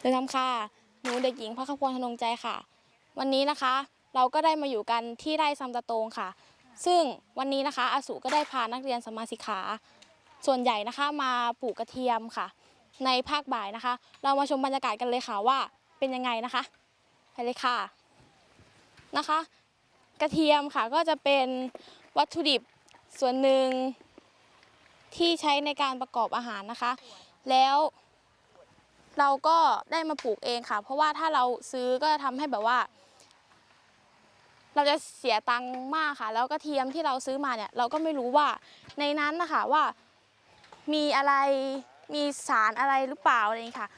เดินทำค่ะหนูเด็กหญิงพักขพลธนงใจค่ะ วันนี้นะคะเราก็ได้มาอยู่กันที่ไร่ซำตะโตงค่ะ ซึ่งวันนี้นะคะอาสุก็ได้พานักเรียนสมมาสิกขา ส่วนใหญ่นะคะมาปลูกกระเทียมค่ะ ในภาคบ่ายนะคะ เรามาชมบรรยากาศกันเลยค่ะว่าเป็นยังไงนะคะไปเลยค่ะนะคะ กระเทียมค่ะก็จะเป็นวัตถุดิบส่วนหนึ่งที่ใช้ในการประกอบอาหารนะคะ แล้ว เราก็ได้มาปลูกเองค่ะ เพราะว่าถ้าเราซื้อก็จะทำให้แบบว่า เราจะเสียตังค์มากค่ะ แล้วกระเทียมที่เราซื้อมาเนี่ย เราก็ไม่รู้ว่าในนั้นนะคะว่ามีอะไรมีสารอะไรหรือเปล่าอะไรอย่างนี้ค่ะ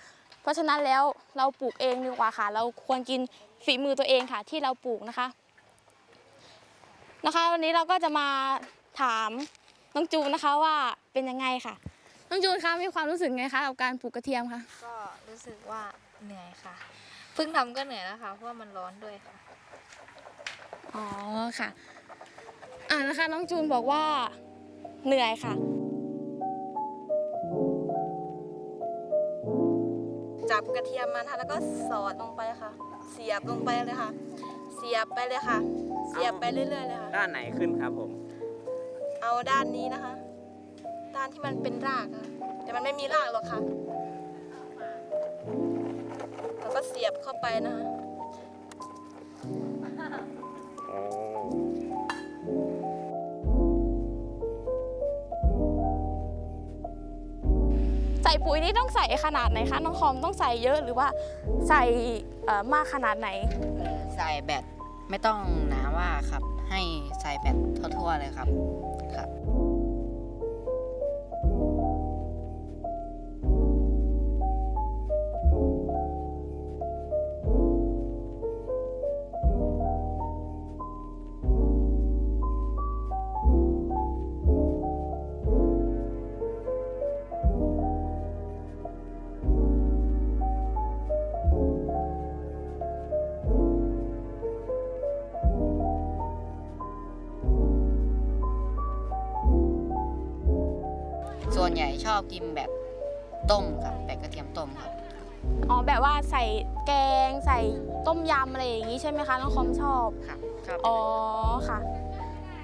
เพราะฉะนั้นแล้วเราปลูกเองดีกว่าค่ะ เราควรกินฝีมือตัวเองค่ะ ที่เราปลูกนะคะ นะคะ วันนี้เราก็จะมาถามน้องจูนนะคะว่าเป็นยังไงค่ะ น้องจูนคะมีความรู้สึกไงคะกับการปลูกกระเทียมคะก็รู้สึกว่าเหนื่อยค่ะ เพิ่งทำก็เหนื่อยแล้วค่ะ เพราะว่ามันร้อนด้วยค่ะ อ๋อค่ะอ่านะคะ น้องจูนบอกว่าเหนื่อยค่ะ จับกระเทียมมันค่ะแล้วก็สอดลงไปค่ะ เสียบลงไปเลยค่ะ เสียบไปเลยค่ะ เสียบไปเรื่อยๆเลยค่ะ ด้านไหนขึ้นครับผม เอาด้านนี้นะคะ ด้านที่มันเป็นรากอะแต่มันไม่มีรากหรอกค่ะแล้วก็เสียบเข้าไปนะคะใส่ปุ๋ยนี่ต้องใส่ขนาดไหนคะน้องคอมต้องใส่เยอะหรือว่าใส่เอ่อมากขนาดไหนเอ่อใส่แบตไม่ต้องหนาว่าครับ ให้ใส่แบตทั่วๆเลยครับครับ อบกินแบบต้มครับแบบกระเทียมต้มครับ อ๋อแบบว่าใส่แกงใส่ต้มยำอะไรอย่างนี้ใช่ไหมคะน้องคอมชอบ ครับ ชอบอ๋อค่ะ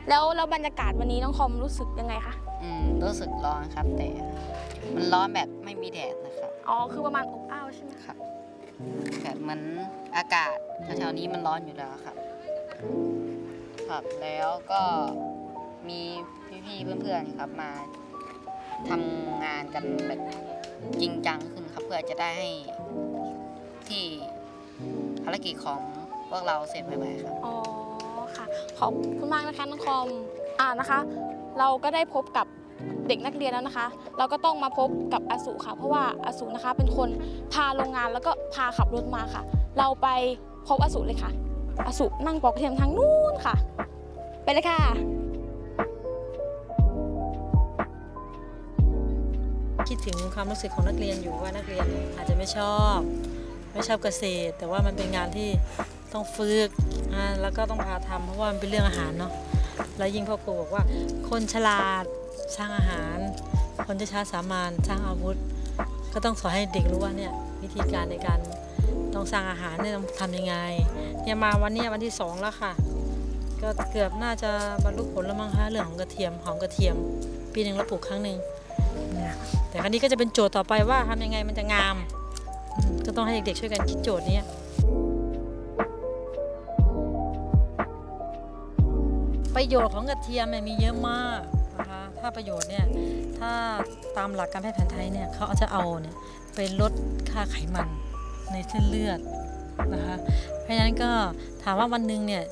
แล้วแล้วบรรยากาศวันนี้น้องคอมรู้สึกยังไงคะอืมรู้สึกร้อนครับแต่ มันร้อนแบบไม่มีแดดนะครับ อ๋อคือประมาณอบอ้าวใช่ไหมครับแบบเหมือนอากาศแถวๆนี้มันร้อนอยู่แล้วครับ ครับแล้วก็มีพี่ๆเพื่อนๆครับมาทำงานกันแบบจริงจังขึ้นครับเพื่อจะได้ให้ที่ภารกิจของพวกเราเสร็จไวๆครับ อ๋อค่ะ ขอบคุณมากนะคะน้องคอมอ่านะคะ เราก็ได้พบกับเด็กนักเรียนแล้วนะคะ เราก็ต้องมาพบกับอาสุค่ะ เพราะว่าอาสุนะคะเป็นคนพาโรงงานแล้วก็พาขับรถมาค่ะ เราไปพบอาสุเลยค่ะอาสุนั่งปอกกระเทียมทางนู้นค่ะ ไปเลยค่ะ คิดถึงความรู้สึกของนักเรียนอยู่ว่านักเรียนอาจจะไม่ชอบ ไม่ชอบเกษตร แต่ว่ามันเป็นงานที่ต้องฝึกแล้วก็ต้องพาทำเพราะว่ามันเป็นเรื่องอาหารเนาะแล้วยิ่งพ่อครูบอกว่า คนฉลาดสร้างอาหาร คนที่ช้าสามานสร้างอาวุธ ก็ต้องสอนให้เด็กรู้ว่าเนี่ยวิธีการในการต้องสร้างอาหารเนี่ยต้องทำยังไงเนี่ยมาวันนี้วันที่สองแล้วค่ะ ก็เกือบน่าจะบรรลุผลแล้วมั้งคะเรื่องของกระเทียมหอมกระเทียม ปีหนึ่งเราปลูกครั้งหนึ่ง แต่ครั้นี้ก็จะเป็นโจทย์ต่อไปว่าทำยังไงมันจะงาม ก็ต้องให้เด็กๆช่วยกันคิดโจทย์นี้ประโยชน์ของกระเทียมเนี่ยมีเยอะมากนะคะถ้าประโยชน์เนี่ยถ้าตามหลักการแพทย์แผนไทยเนี่ยเขาจะเอาเนี่ยไปลดค่าไขมันในเส้นเลือดนะคะเพราะฉะนั้นก็ถามว่าวันหนึ่งเนี่ย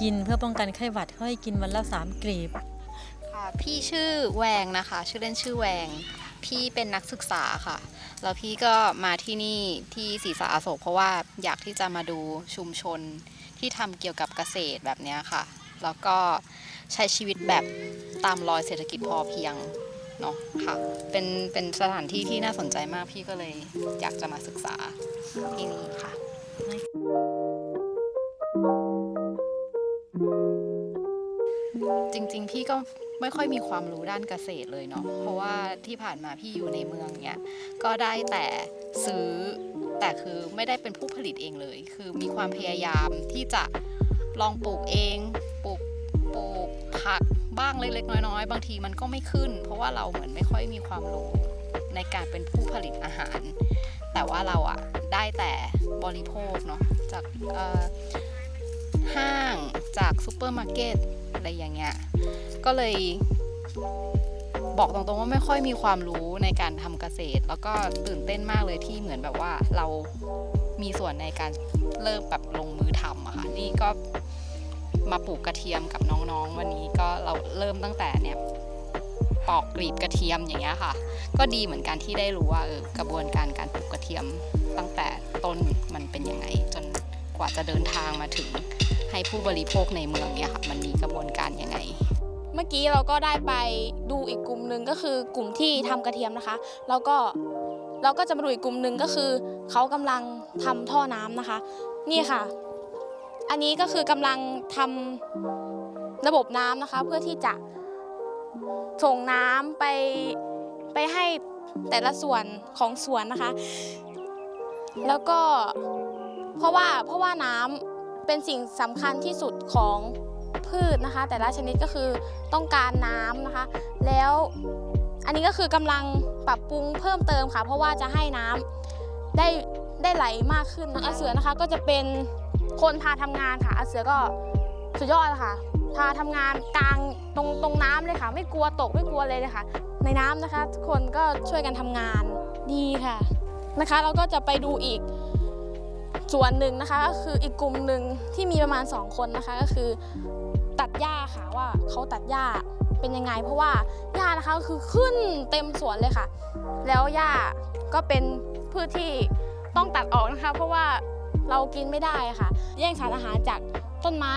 กินเพื่อป้องกันไข้หวัดเขาให้กินวันละสามกลีบ พี่ชื่อแวงนะคะ ชื่อเล่นชื่อแวง พี่เป็นนักศึกษาค่ะ แล้วพี่ก็มาที่นี่ที่ศรีสาอโศกเพราะว่าอยากที่จะมาดูชุมชนที่ทำเกี่ยวกับเกษตรแบบเนี้ยค่ะ แล้วก็ใช้ชีวิตแบบตามรอยเศรษฐกิจพอเพียงเนาะค่ะ เป็นเป็นสถานที่ที่น่าสนใจมากพี่ก็เลยอยากจะมาศึกษาที่นี่ค่ะ พี่ก็ไม่ค่อยมีความรู้ด้านเกษตรเลยเนาะ เพราะว่าที่ผ่านมาพี่อยู่ในเมืองเนี่ยก็ได้แต่ซื้อแต่คือไม่ได้เป็นผู้ผลิตเองเลย คือมีความพยายามที่จะลองปลูกเองปลูกปลูกผักบ้างเล็กๆน้อยๆ บางทีมันก็ไม่ขึ้น เพราะว่าเราเหมือนไม่ค่อยมีความรู้ในการเป็นผู้ผลิตอาหาร แต่ว่าเราอะได้แต่บริโภคเนาะจากเอ่อ ห้างจากซูเปอร์มาร์เก็ตอะไรอย่างเงี้ยก็เลยบอกตรงๆว่าไม่ค่อยมีความรู้ในการทำเกษตร แล้วก็ตื่นเต้นมากเลยที่เหมือนแบบว่าเรามีส่วนในการเริ่มแบบลงมือทำอะค่ะนี่ก็มาปลูกกระเทียมกับน้องๆ วันนี้ก็เราเริ่มตั้งแต่เนี่ยปอกกลีบกระเทียมอย่างเงี้ยค่ะ ก็ดีเหมือนกันที่ได้รู้ว่าเออกระบวนการการปลูกกระเทียมตั้งแต่ต้นมันเป็นยังไง จนกว่าจะเดินทางมาถึง ให้ผู้บริโภคในเมืองเนี่ยค่ะมันมีกระบวนการยังไง เมื่อกี้เราก็ได้ไปดูอีกกลุ่มหนึ่งก็คือกลุ่มที่ทำกระเทียมนะคะ แล้วก็เราก็จะมาดูอีกกลุ่มหนึ่งก็คือเขากำลังทำท่อน้ำนะคะ นี่ค่ะ อันนี้ก็คือกำลังทำระบบน้ำนะคะ เพื่อที่จะส่งน้ำไปไปให้แต่ละส่วนของสวนนะคะ แล้วก็เพราะว่าเพราะว่าน้ำ เป็นสิ่งสำคัญที่สุดของพืชนะคะ แต่ละชนิดก็คือต้องการน้ำนะคะ แล้วอันนี้ก็คือกำลังปรับปรุงเพิ่มเติมค่ะ เพราะว่าจะให้น้ำได้ได้ไหลมากขึ้นอาเสือนะคะก็จะเป็นคนพาทำงานค่ะอาเสือก็สุดยอดเลยค่ะ พาทำงานกลางตรงตรงน้ำเลยค่ะ ไม่กลัวตกไม่กลัวเลยเลยค่ะในน้ำนะคะ ทุกคนก็ช่วยกันทำงานดีค่ะนะคะ เราก็จะไปดูอีก ส่วนหนึ่งนะคะก็คืออีกกลุ่มหนึ่งที่มีประมาณ 2 คนนะคะก็คือ ตัดหญ้าค่ะว่าเขาตัดหญ้าเป็นยังไง เพราะว่าหญ้านะคะคือขึ้นเต็มสวนเลยค่ะ แล้วหญ้าก็เป็นพืชที่ต้องตัดออกนะคะ เพราะว่าเรากินไม่ได้ค่ะ แย่งสารอาหารจากต้นไม้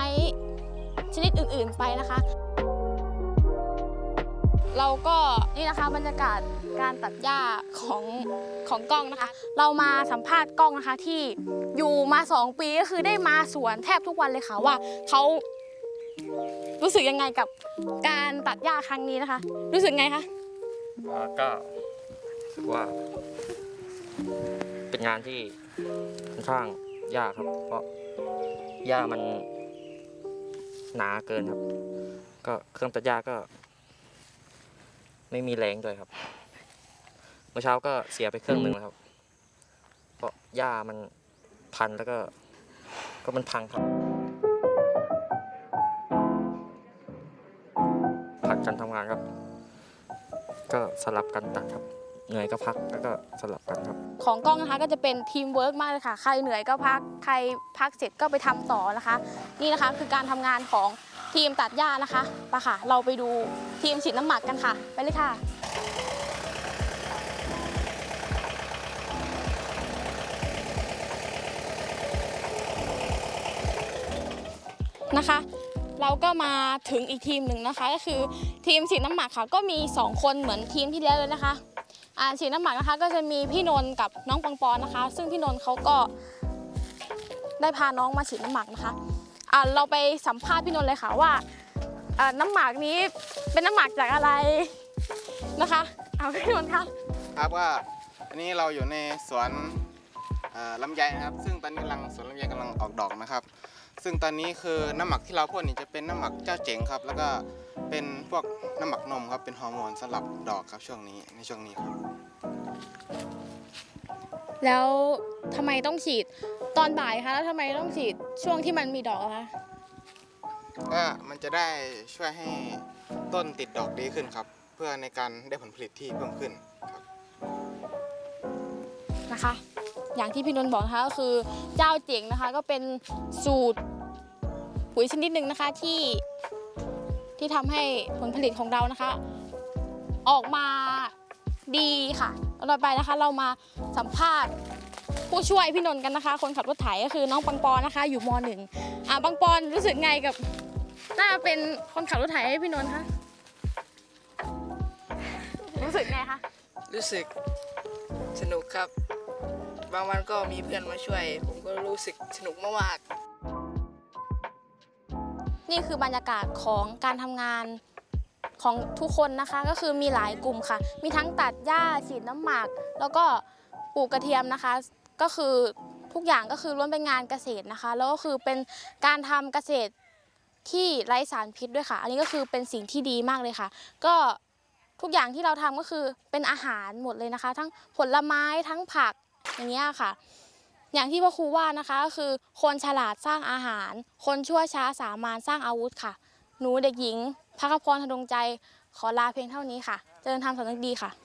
ชนิดอื่นๆไปนะคะ เราก็นี่นะคะบรรยากาศ การตัดหญ้าของของกล้องนะคะ เรามาสัมภาษณ์กล้องนะคะ ที่อยู่มา 2 ปีก็คือได้มาสวนแทบทุกวันเลยค่ะว่าเขารู้สึกยังไงกับการตัดหญ้าครั้งนี้นะคะ รู้สึกไงคะอ่าก็รู้สึกว่า เป็นงานที่ค่อนข้างยากครับ เพราะหญ้ามันหนาเกินครับ ก็เครื่องตัดหญ้าก็ ไม่มีแรงด้วยครับ เมื่อเช้าก็เสียไปเครื่องหนึ่งแล้วครับ เพราะหญ้ามันพันแล้วก็ก็มันพังครับผัดกันทำงานครับ ก็สลับกันตัดครับ เหนื่อยก็พักแล้วก็สลับกันครับ ของกล้องนะคะก็จะเป็นทีมเวิร์กมากเลยค่ะ ใครเหนื่อยก็พัก ใครพักเสร็จก็ไปทำต่อนะคะ นี่นะคะคือการทำงานของทีมตัดหญ้านะคะไปค่ะ เราไปดูทีมฉีดน้ำหมักกันค่ะ ไปเลยค่ะ นะคะ เราก็มาถึงอีกทีมหนึ่งนะคะ ก็คือทีมฉีดน้ำหมักค่ะก็มี 2 คนเหมือนทีมที่แล้วเลยนะคะอ่าฉีดน้ำหมักนะคะก็จะมีพี่นนท์กับน้องปังปอนนะคะ ซึ่งพี่นนท์เขาก็ได้พาน้องมาฉีดน้ำหมักนะคะอ่าเราไปสัมภาษณ์พี่นนท์เลยค่ะว่าอ่าน้ำหมักนี้เป็นน้ำหมักจากอะไรนะคะเอาพี่นนท์คะครับว่าอันนี้เราอยู่ในสวนเอ่อลำไยนะครับ ซึ่งตอนนี้กำลังสวนลำไยกำลังออกดอกนะครับ ซึ่งตอนนี้คือน้ำหมักที่เราพ่นนี่จะเป็นน้ำหมักเจ้าเจ๋งครับ แล้วก็เป็นพวกน้ำหมักนมครับ เป็นฮอร์โมนสำหรับดอกครับช่วงนี้ในช่วงนี้ครับแล้วทำไมต้องฉีดตอนบ่ายคะแล้วทำไมต้องฉีดช่วงที่มันมีดอกอะคะก็มันจะได้ช่วยให้ต้นติดดอกดีขึ้นครับ เพื่อในการได้ผลผลิตที่เพิ่มขึ้นครับนะคะ อย่างที่พี่นนท์บอกนะคะก็คือเจ้าเจ๋งนะคะ ก็เป็นสูตร ปุ๋ยชนิดหนึ่งนะคะที่ที่ทำให้ผลผลิตของเรานะคะ ออกมาดีค่ะแล้วต่อไปนะคะ เรามาสัมภาษณ์ผู้ช่วยพี่นนท์กันนะคะ คนขับรถไถก็คือน้องปังปอนนะคะ อยู่มหนึ่งอ่าปังปอนรู้สึกไงกับน่าเป็นคนขับรถไถให้พี่นนท์คะรู้สึกไงคะรู้สึกสนุกครับ บางวันก็มีเพื่อนมาช่วย ผมก็รู้สึกสนุกมากๆ นี่คือบรรยากาศของการทำงานของทุกคนนะคะก็คือมีหลายกลุ่มค่ะ มีทั้งตัดหญ้าฉีดน้ำหมัก แล้วก็ปลูกกระเทียมนะคะ ก็คือทุกอย่างก็คือล้วนเป็นงานเกษตรนะคะ แล้วก็คือเป็นการทำเกษตรที่ไร้สารพิษด้วยค่ะ อันนี้ก็คือเป็นสิ่งที่ดีมากเลยค่ะ ก็ทุกอย่างที่เราทำก็คือเป็นอาหารหมดเลยนะคะ ทั้งผลไม้ทั้งผักอย่างเงี้ยค่ะ อย่างที่พ่อครูว่านะคะก็คือ คนฉลาดสร้างอาหาร คนชั่วช้าสามานสร้างอาวุธค่ะ หนูเด็กหญิงพักพรธนงใจขอลาเพียงเท่านี้ค่ะ เจริญธรรมสำนึกดีค่ะ